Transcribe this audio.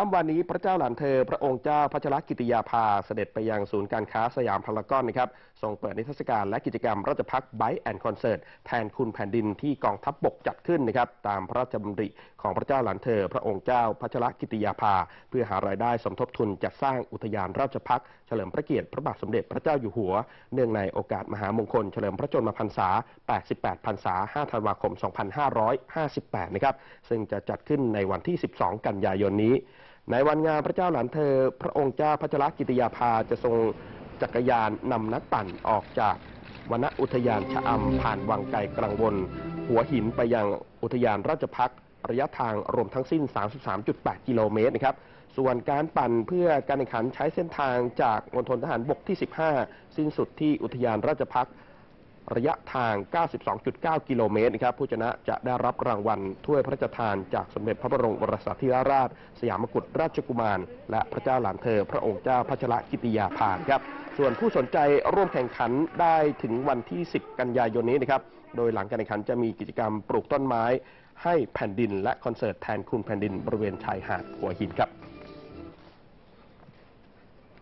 ค่ำวันนี้พระเจ้าหลานเธอ พระองค์เจ้าพัชรกิติยาภาเสด็จไปยังศูนย์การค้าสยามพารากอนนะครับทรงเปิดนิทรรศการและกิจกรรมราชพักไบแอนด์คอนเสิร์ตแทนคุณแผ่นดินที่กองทัพบบกจัดขึ้นนะครับตามพระราชดำริของพระเจ้าหลานเธอ พระองค์เจ้าพัชรกิติยาภา เพื่อหารายได้สมทบทุนจัดสร้างอุทยานราชพักเฉลิมพระเกียรติพระบาทสมเด็จพระเจ้าอยู่หัว เนื่องในโอกาสมหามงคลเฉลิมพระชนมพรรษา 88 พรรษา 5 ธันวาคม 2558 นะครับซึ่งจะจัดขึ้นในวันที่ 12 กันยายนนี้ ในวันงานพระเจ้าหลานเธอ พระองค์เจ้าพัชรกิติยาภาจะทรงจักรยานนำนักปั่นออกจากวนอุทยานชะอำผ่านวังไก่กลางวน หัวหินไปยังอุทยานราชพักระยะทางรวมทั้งสิ้น 33.8 กิโลเมตรนะครับ ส่วนการปั่นเพื่อการแข่งขันใช้เส้นทางจากมณฑลทหารบกที่ 15 สิ้นสุดที่อุทยานราชพัก ระยะทาง 92.9 กิโลเมตรนะครับผู้ชนะจะได้รับรางวัลถ้วยพระราชทานจากสมเด็จพระบรมวรสาธิราช สยามกุฎราชกุมาร และพระเจ้าหลานเธอ พระองค์เจ้าพัชรกิติยาภานครับ ส่วนผู้สนใจร่วมแข่งขันได้ถึงวันที่ 10 กันยายนนี้นะครับ โดยหลังการแข่งขันจะมีกิจกรรมปลูกต้นไม้ ให้แผ่นดินและคอนเสิร์ตแทนคุณแผ่นดินบริเวณชายหาดหัวหินครับ